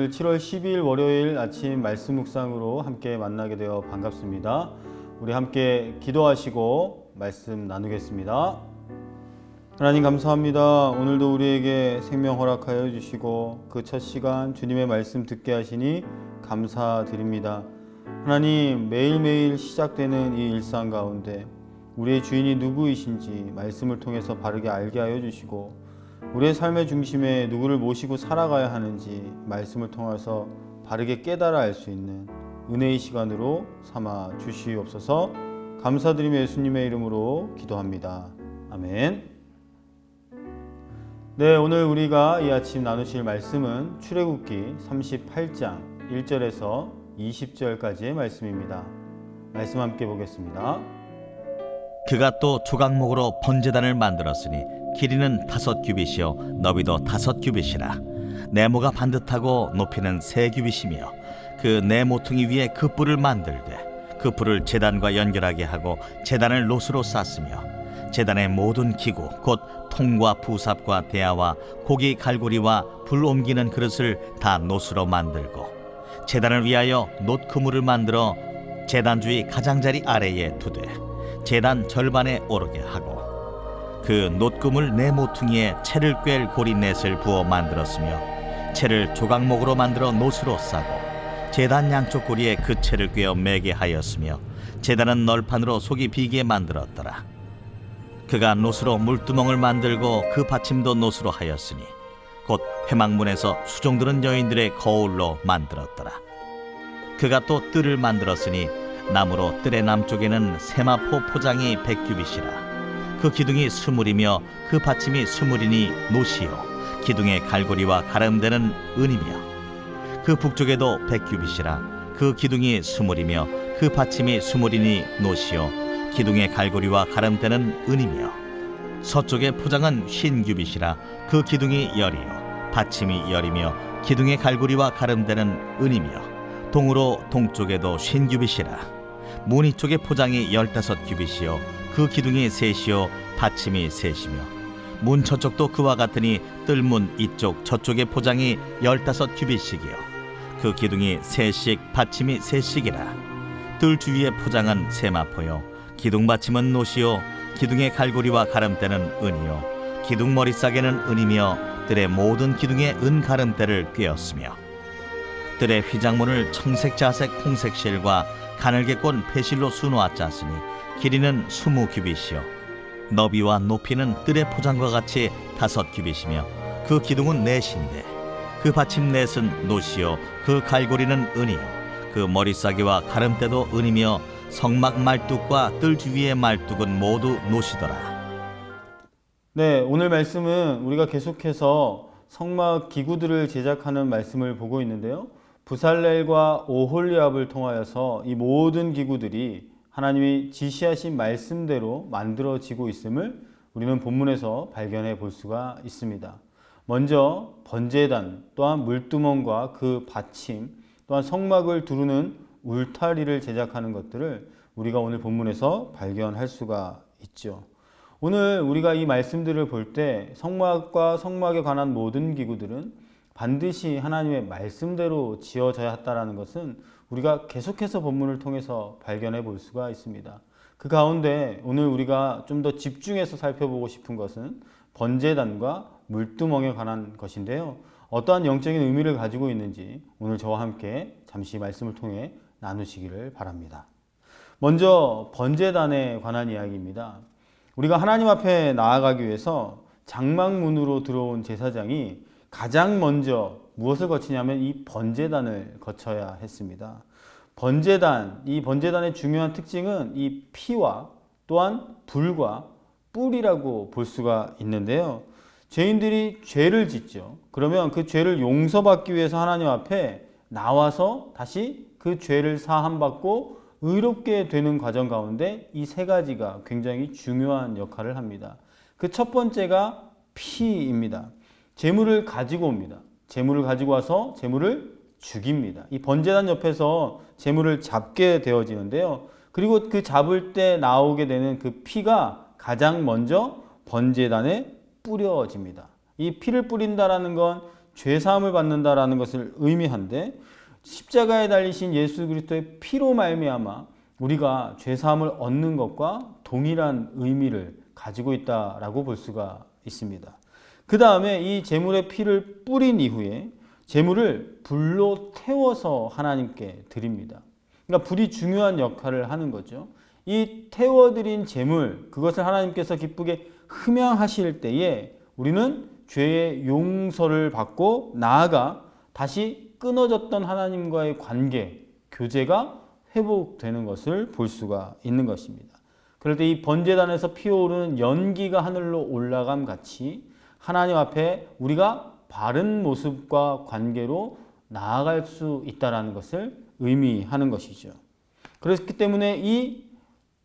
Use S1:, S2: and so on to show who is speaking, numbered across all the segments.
S1: 네, 오늘 7월 12일 월요일 아침 말씀 묵상으로 함께 만나게 되어 반갑습니다. 우리 함께 기도하시고 말씀 나누겠습니다. 하나님 감사합니다. 오늘도 우리에게 생명 허락하여 주시고 그 첫 시간 주님의 말씀 듣게 하시니 감사드립니다. 하나님 매일매일 시작되는 이 일상 가운데 우리의 주인이 누구이신지 말씀을 통해서 바르게 알게 하여 주시고 우리의 삶의 중심에 누구를 모시고 살아가야 하는지 말씀을 통해서 바르게 깨달아 알 수 있는 은혜의 시간으로 삼아 주시옵소서 감사드리며 예수님의 이름으로 기도합니다. 아멘. 네, 오늘 우리가 이 아침 나누실 말씀은 출애굽기 38장 1절에서 20절까지의 말씀입니다. 말씀 함께 보겠습니다.
S2: 그가 또 조각목으로 번제단을 만들었으니 길이는 다섯 규빗이요 너비도 다섯 규빗이라. 네모가 반듯하고 높이는 세 규빗이며 그 네 모퉁이 위에 그 뿔을 만들되 그 뿔을 제단과 연결하게 하고 제단을 노수로 쌌으며 제단의 모든 기구 곧 통과 부삽과 대야와 고기 갈고리와 불 옮기는 그릇을 다 노수로 만들고 제단을 위하여 놋 그물을 만들어 제단 주위 가장자리 아래에 두되 제단 절반에 오르게 하고 그 놋금을 네 모퉁이에 채를 꿰 고리넷을 부어 만들었으며 채를 조각목으로 만들어 놋으로 싸고 제단 양쪽 고리에 그 채를 꿰어 매게 하였으며 제단은 널판으로 속이 비게 만들었더라. 그가 놋으로 물두멍을 만들고 그 받침도 놋으로 하였으니 곧 회막문에서 수종드는 여인들의 거울로 만들었더라. 그가 또 뜰을 만들었으니 나무로 뜰의 남쪽에는 세마포 포장이 백규빗이라 그 기둥이 스물이며 그 받침이 스물이니 노시요. 기둥의 갈고리와 가름되는 은이며 그 북쪽에도 백규빗이라 그 기둥이 스물이며 그 받침이 스물이니 노시요. 기둥의 갈고리와 가름되는 은이며 서쪽의 포장은 흰 규빗이라 그 기둥이 열이요. 받침이 열이며 기둥의 갈고리와 가름되는 은이며 동으로 동쪽에도 흰 규빗이라. 무늬 쪽의 포장이 열다섯 규빗이요 그 기둥이 셋이요 받침이 셋이며. 문 저쪽도 그와 같으니 뜰문 이쪽 저쪽의 포장이 열다섯 규빗씩이요. 그 기둥이 셋씩 받침이 셋씩이라. 뜰 주위의 포장은 세마포요. 기둥 받침은 노시요. 기둥의 갈고리와 가름대는 은이요. 기둥 머리싸개는 은이며 뜰의 모든 기둥에 은 가름대를 꿰었으며. 뜰의 휘장문을 청색 자색 홍색 실과 가늘게 꼰 배실로 수놓아 짰으니 길이는 스무 규빗이요. 너비와 높이는 뜰의 포장과 같이 다섯 규빗이며 그 기둥은 넷인데 그 받침 넷은 노시요. 그 갈고리는 은이요. 그 머리싸기와 가름대도 은이며 성막 말뚝과 뜰 주위의 말뚝은 모두 노시더라.
S1: 네, 오늘 말씀은 우리가 계속해서 성막 기구들을 제작하는 말씀을 보고 있는데요. 부살렐과 오홀리압을 통하여서 이 모든 기구들이 하나님이 지시하신 말씀대로 만들어지고 있음을 우리는 본문에서 발견해 볼 수가 있습니다. 먼저 번제단, 또한 물두멍과 그 받침, 또한 성막을 두르는 울타리를 제작하는 것들을 우리가 오늘 본문에서 발견할 수가 있죠. 오늘 우리가 이 말씀들을 볼 때 성막과 성막에 관한 모든 기구들은 반드시 하나님의 말씀대로 지어져야 했다라는 것은 우리가 계속해서 본문을 통해서 발견해 볼 수가 있습니다. 그 가운데 오늘 우리가 좀 더 집중해서 살펴보고 싶은 것은 번제단과 물두멍에 관한 것인데요. 어떠한 영적인 의미를 가지고 있는지 오늘 저와 함께 잠시 말씀을 통해 나누시기를 바랍니다. 먼저 번제단에 관한 이야기입니다. 우리가 하나님 앞에 나아가기 위해서 장막문으로 들어온 제사장이 가장 먼저 무엇을 거치냐면 이 번제단을 거쳐야 했습니다. 번제단, 이 번제단의 중요한 특징은 이 피와 또한 불과 뿔이라고 볼 수가 있는데요. 죄인들이 죄를 짓죠. 그러면 그 죄를 용서받기 위해서 하나님 앞에 나와서 다시 그 죄를 사함받고 의롭게 되는 과정 가운데 이 세 가지가 굉장히 중요한 역할을 합니다. 그 첫 번째가 피입니다. 재물을 가지고 옵니다. 재물을 가지고 와서 재물을 죽입니다. 이 번제단 옆에서 재물을 잡게 되어지는데요. 그리고 그 잡을 때 나오게 되는 그 피가 가장 먼저 번제단에 뿌려집니다. 이 피를 뿌린다라는 건 죄 사함을 받는다라는 것을 의미한데 십자가에 달리신 예수 그리스도의 피로 말미암아 우리가 죄 사함을 얻는 것과 동일한 의미를 가지고 있다라고 볼 수가 있습니다. 그 다음에 이 제물의 피를 뿌린 이후에 제물을 불로 태워서 하나님께 드립니다. 그러니까 불이 중요한 역할을 하는 거죠. 이 태워드린 제물, 그것을 하나님께서 기쁘게 흠양하실 때에 우리는 죄의 용서를 받고 나아가 다시 끊어졌던 하나님과의 관계, 교제가 회복되는 것을 볼 수가 있는 것입니다. 그럴 때 이 번제단에서 피어오르는 연기가 하늘로 올라감 같이 하나님 앞에 우리가 바른 모습과 관계로 나아갈 수 있다라는 것을 의미하는 것이죠. 그렇기 때문에 이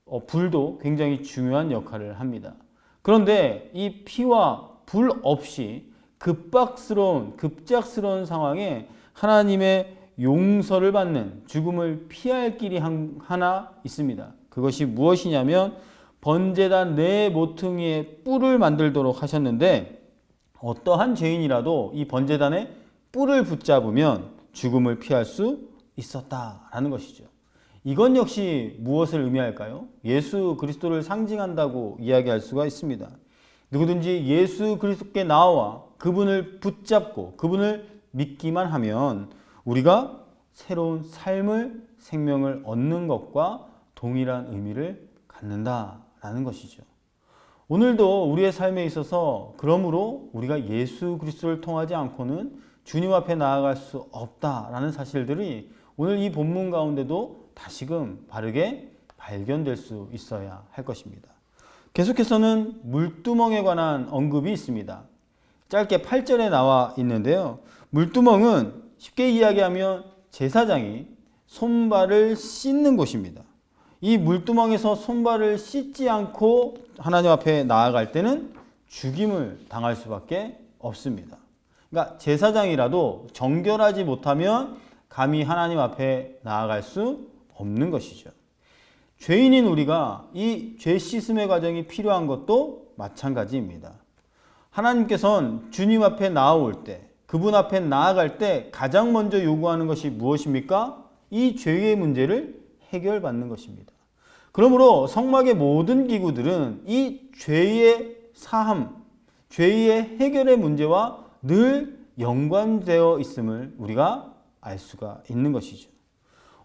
S1: 어, 불도 굉장히 중요한 역할을 합니다. 그런데 이 피와 불 없이 급박스러운 급작스러운 상황에 하나님의 용서를 받는 죽음을 피할 길이 한- 하나 있습니다. 그것이 무엇이냐면 번제단 네 모퉁이에 뿔을 만들도록 하셨는데 어떠한 죄인이라도 이 번제단에 뿔을 붙잡으면 죽음을 피할 수 있었다라는 것이죠. 이건 역시 무엇을 의미할까요? 예수 그리스도를 상징한다고 이야기할 수가 있습니다. 누구든지 예수 그리스도께 나와 그분을 붙잡고 그분을 믿기만 하면 우리가 새로운 삶을 생명을 얻는 것과 동일한 의미를 갖는다라는 것이죠. 오늘도 우리의 삶에 있어서 그러므로 우리가 예수 그리스도를 통하지 않고는 주님 앞에 나아갈 수 없다라는 사실들이 오늘 이 본문 가운데도 다시금 바르게 발견될 수 있어야 할 것입니다. 계속해서는 물두멍에 관한 언급이 있습니다. 짧게 8절에 나와 있는데요. 물두멍은 쉽게 이야기하면 제사장이 손발을 씻는 곳입니다. 이 물두멍에서 손발을 씻지 않고 하나님 앞에 나아갈 때는 죽임을 당할 수밖에 없습니다. 그러니까 제사장이라도 정결하지 못하면 감히 하나님 앞에 나아갈 수 없는 것이죠. 죄인인 우리가 이 죄 씻음의 과정이 필요한 것도 마찬가지입니다. 하나님께서는 주님 앞에 나아올 때, 그분 앞에 나아갈 때 가장 먼저 요구하는 것이 무엇입니까? 이 죄의 문제를 해결받는 것입니다. 그러므로 성막의 모든 기구들은 이 죄의 사함, 죄의 해결의 문제와 늘 연관되어 있음을 우리가 알 수가 있는 것이죠.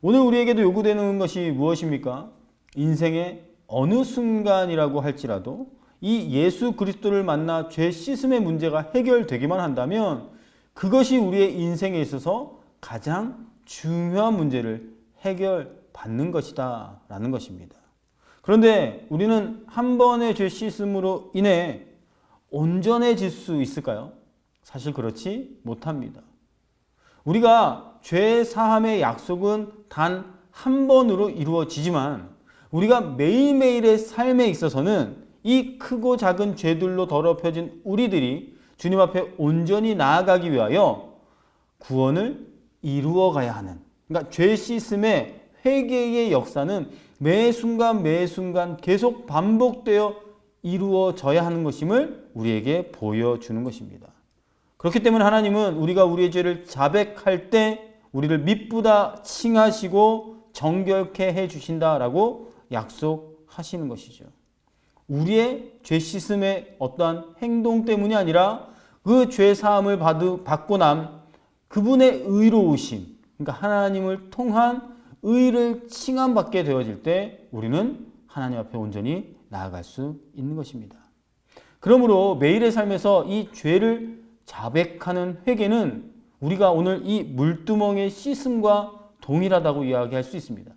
S1: 오늘 우리에게도 요구되는 것이 무엇입니까? 인생의 어느 순간이라고 할지라도 이 예수 그리스도를 만나 죄 씻음의 문제가 해결되기만 한다면 그것이 우리의 인생에 있어서 가장 중요한 문제를 해결 받는 것이다 라는 것입니다. 그런데 우리는 한 번의 죄 씻음으로 인해 온전해질 수 있을까요? 사실 그렇지 못합니다. 우리가 죄 사함의 약속은 단 한 번으로 이루어지지만 우리가 매일매일의 삶에 있어서는 이 크고 작은 죄들로 더럽혀진 우리들이 주님 앞에 온전히 나아가기 위하여 구원을 이루어 가야 하는 그러니까 죄 씻음의 회개의 역사는 매 순간 매 순간 계속 반복되어 이루어져야 하는 것임을 우리에게 보여주는 것입니다. 그렇기 때문에 하나님은 우리가 우리의 죄를 자백할 때 우리를 밑보다 칭하시고 정결케 해 주신다라고 약속하시는 것이죠. 우리의 죄 씻음의 어떠한 행동 때문이 아니라 그 죄 사함을 받고 남 그분의 의로우심, 그러니까 하나님을 통한 의를 칭함받게 되어질 때 우리는 하나님 앞에 온전히 나아갈 수 있는 것입니다. 그러므로 매일의 삶에서 이 죄를 자백하는 회개는 우리가 오늘 이 물두멍의 씻음과 동일하다고 이야기할 수 있습니다.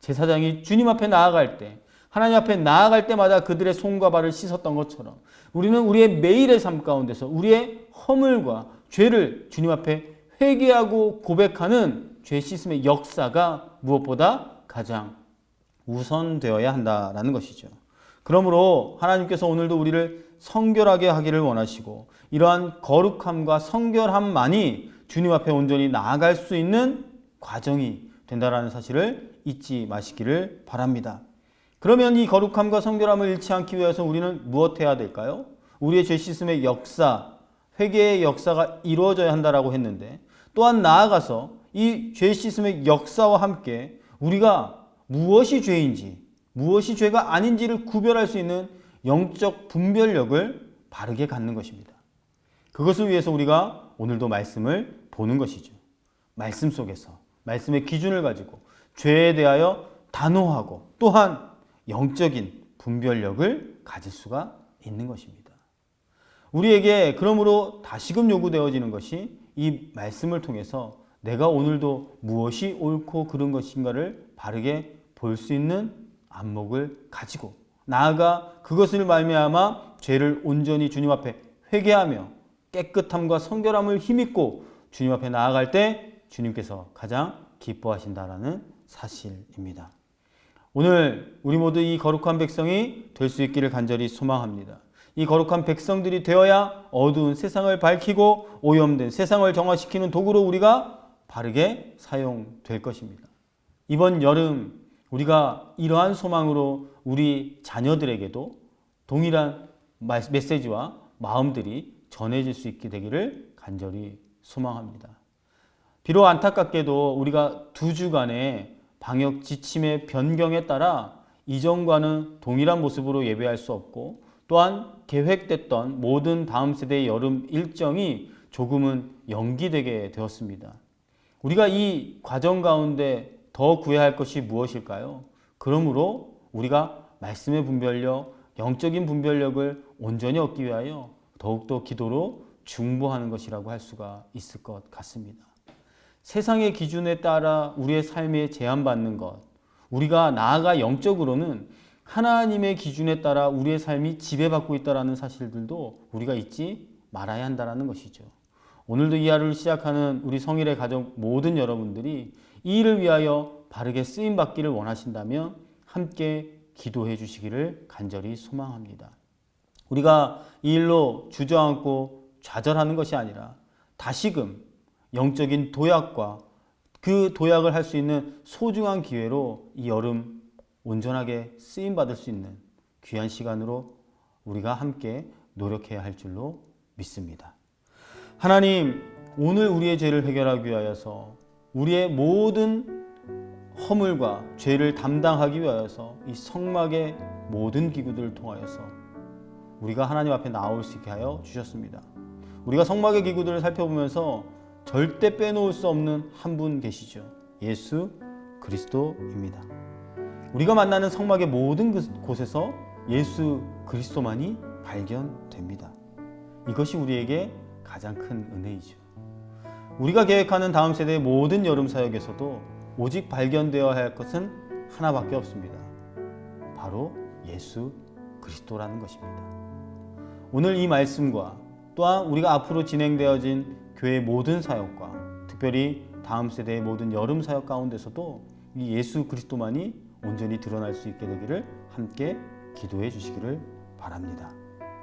S1: 제사장이 주님 앞에 나아갈 때, 하나님 앞에 나아갈 때마다 그들의 손과 발을 씻었던 것처럼 우리는 우리의 매일의 삶 가운데서 우리의 허물과 죄를 주님 앞에 회개하고 고백하는 죄 씻음의 역사가 무엇보다 가장 우선되어야 한다라는 것이죠. 그러므로 하나님께서 오늘도 우리를 성결하게 하기를 원하시고 이러한 거룩함과 성결함만이 주님 앞에 온전히 나아갈 수 있는 과정이 된다라는 사실을 잊지 마시기를 바랍니다. 그러면 이 거룩함과 성결함을 잃지 않기 위해서 우리는 무엇 해야 될까요? 우리의 죄 씻음의 역사, 회개의 역사가 이루어져야 한다라고 했는데 또한 나아가서 이 죄 씻음의 역사와 함께 우리가 무엇이 죄인지 무엇이 죄가 아닌지를 구별할 수 있는 영적 분별력을 바르게 갖는 것입니다. 그것을 위해서 우리가 오늘도 말씀을 보는 것이죠. 말씀 속에서 말씀의 기준을 가지고 죄에 대하여 단호하고 또한 영적인 분별력을 가질 수가 있는 것입니다. 우리에게 그러므로 다시금 요구되어지는 것이 이 말씀을 통해서 내가 오늘도 무엇이 옳고 그른 것인가를 바르게 볼 수 있는 안목을 가지고 나아가 그것을 말미암아 죄를 온전히 주님 앞에 회개하며 깨끗함과 성결함을 힘입고 주님 앞에 나아갈 때 주님께서 가장 기뻐하신다라는 사실입니다. 오늘 우리 모두 이 거룩한 백성이 될 수 있기를 간절히 소망합니다. 이 거룩한 백성들이 되어야 어두운 세상을 밝히고 오염된 세상을 정화시키는 도구로 우리가 바르게 사용될 것입니다. 이번 여름 우리가 이러한 소망으로 우리 자녀들에게도 동일한 메시지와 마음들이 전해질 수 있게 되기를 간절히 소망합니다. 비록 안타깝게도 우리가 두 주간의 방역 지침의 변경에 따라 이전과는 동일한 모습으로 예배할 수 없고 또한 계획됐던 모든 다음 세대의 여름 일정이 조금은 연기되게 되었습니다. 우리가 이 과정 가운데 더 구해야 할 것이 무엇일까요? 그러므로 우리가 말씀의 분별력, 영적인 분별력을 온전히 얻기 위하여 더욱더 기도로 중보하는 것이라고 할 수가 있을 것 같습니다. 세상의 기준에 따라 우리의 삶에 제한받는 것, 우리가 나아가 영적으로는 하나님의 기준에 따라 우리의 삶이 지배받고 있다는 사실들도 우리가 잊지 말아야 한다는 것이죠. 오늘도 이 하루를 시작하는 우리 성일의 가족 모든 여러분들이 이 일을 위하여 바르게 쓰임 받기를 원하신다면 함께 기도해 주시기를 간절히 소망합니다. 우리가 이 일로 주저앉고 좌절하는 것이 아니라 다시금 영적인 도약과 그 도약을 할 수 있는 소중한 기회로 이 여름 온전하게 쓰임 받을 수 있는 귀한 시간으로 우리가 함께 노력해야 할 줄로 믿습니다. 하나님, 오늘 우리의 죄를 해결하기 위하여서 우리의 모든 허물과 죄를 담당하기 위하여서 이 성막의 모든 기구들을 통하여서 우리가 하나님 앞에 나올 수 있게 하여 주셨습니다. 우리가 성막의 기구들을 살펴보면서 절대 빼놓을 수 없는 한 분 계시죠. 예수 그리스도입니다. 우리가 만나는 성막의 모든 그 곳에서 예수 그리스도만이 발견됩니다. 이것이 우리에게 가장 큰 은혜이죠. 우리가 계획하는 다음 세대의 모든 여름 사역에서도 오직 발견되어야 할 것은 하나밖에 없습니다. 바로 예수 그리스도라는 것입니다. 오늘 이 말씀과 또한 우리가 앞으로 진행되어진 교회 모든 사역과 특별히 다음 세대의 모든 여름 사역 가운데서도 이 예수 그리스도만이 온전히 드러날 수 있게 되기를 함께 기도해 주시기를 바랍니다.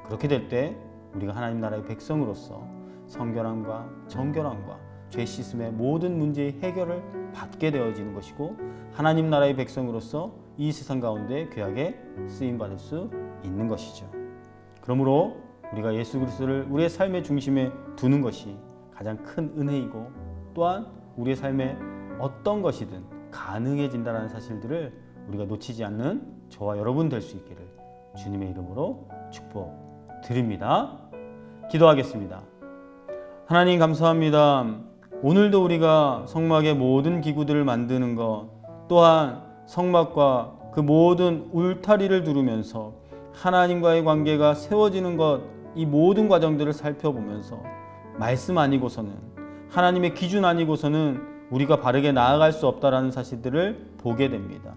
S1: 그렇게 될때 우리가 하나님 나라의 백성으로서 성결함과 정결함과 죄 씻음의 모든 문제의 해결을 받게 되어지는 것이고 하나님 나라의 백성으로서 이 세상 가운데 귀하게 쓰임 받을 수 있는 것이죠. 그러므로 우리가 예수 그리스도를 우리의 삶의 중심에 두는 것이 가장 큰 은혜이고 또한 우리의 삶에 어떤 것이든 가능해진다는 사실들을 우리가 놓치지 않는 저와 여러분 될 수 있기를 주님의 이름으로 축복드립니다. 기도하겠습니다. 하나님 감사합니다. 오늘도 우리가 성막의 모든 기구들을 만드는 것 또한 성막과 그 모든 울타리를 두르면서 하나님과의 관계가 세워지는 것 이 모든 과정들을 살펴보면서 말씀 아니고서는 하나님의 기준 아니고서는 우리가 바르게 나아갈 수 없다라는 사실들을 보게 됩니다.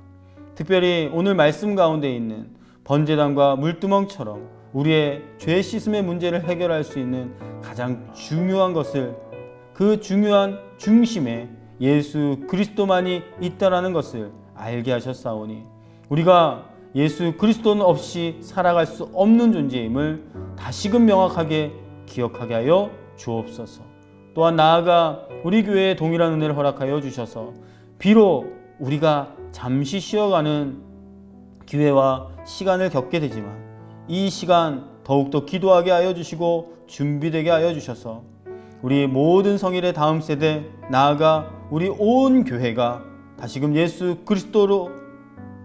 S1: 특별히 오늘 말씀 가운데 있는 번제단과 물두멍처럼 우리의 죄 씻음의 문제를 해결할 수 있는 가장 중요한 것을 그 중요한 중심에 예수 그리스도만이 있다라는 것을 알게 하셨사오니 우리가 예수 그리스도는 없이 살아갈 수 없는 존재임을 다시금 명확하게 기억하게 하여 주옵소서. 또한 나아가 우리 교회에 동일한 은혜를 허락하여 주셔서 비록 우리가 잠시 쉬어가는 기회와 시간을 겪게 되지만 이 시간 더욱더 기도하게 하여 주시고 준비되게 하여 주셔서 우리 모든 성일의 다음 세대 나아가 우리 온 교회가 다시금 예수 그리스도로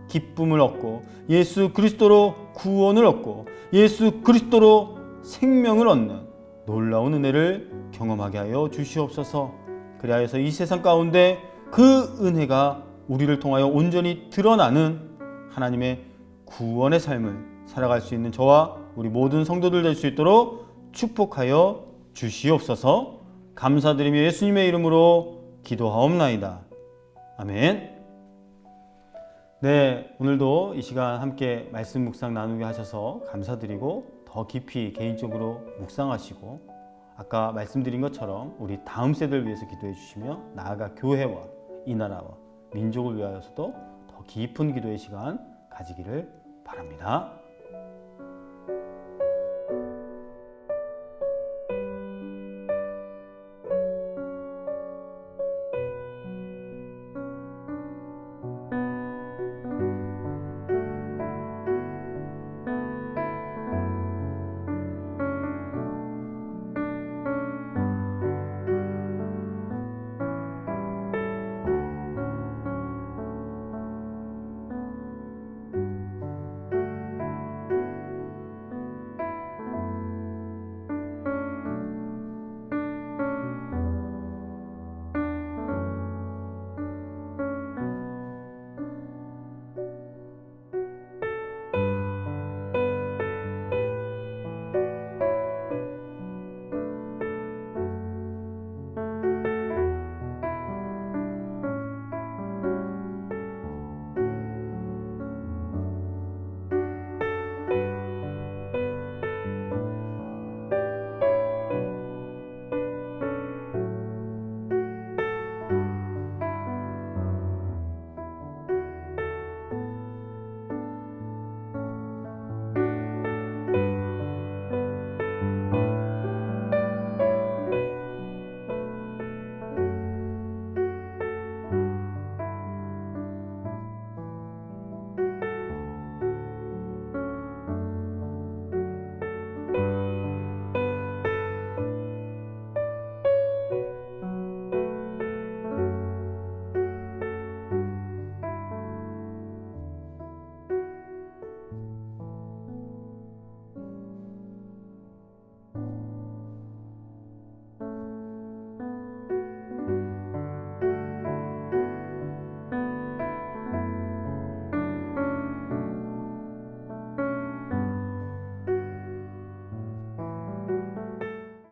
S1: 기쁨을 얻고 예수 그리스도로 구원을 얻고 예수 그리스도로 생명을 얻는 놀라운 은혜를 경험하게 하여 주시옵소서. 그리하여서 이 세상 가운데 그 은혜가 우리를 통하여 온전히 드러나는 하나님의 구원의 삶을 살아갈 수 있는 저와 우리 모든 성도들 될 수 있도록 축복하여 주시옵소서. 감사드리며 예수님의 이름으로 기도하옵나이다. 아멘. 네, 오늘도 이 시간 함께 말씀 묵상 나누게 하셔서 감사드리고 더 깊이 개인적으로 묵상하시고 아까 말씀드린 것처럼 우리 다음 세대를 위해서 기도해 주시며 나아가 교회와 이 나라와 민족을 위하여서도 더 깊은 기도의 시간 가지기를 바랍니다.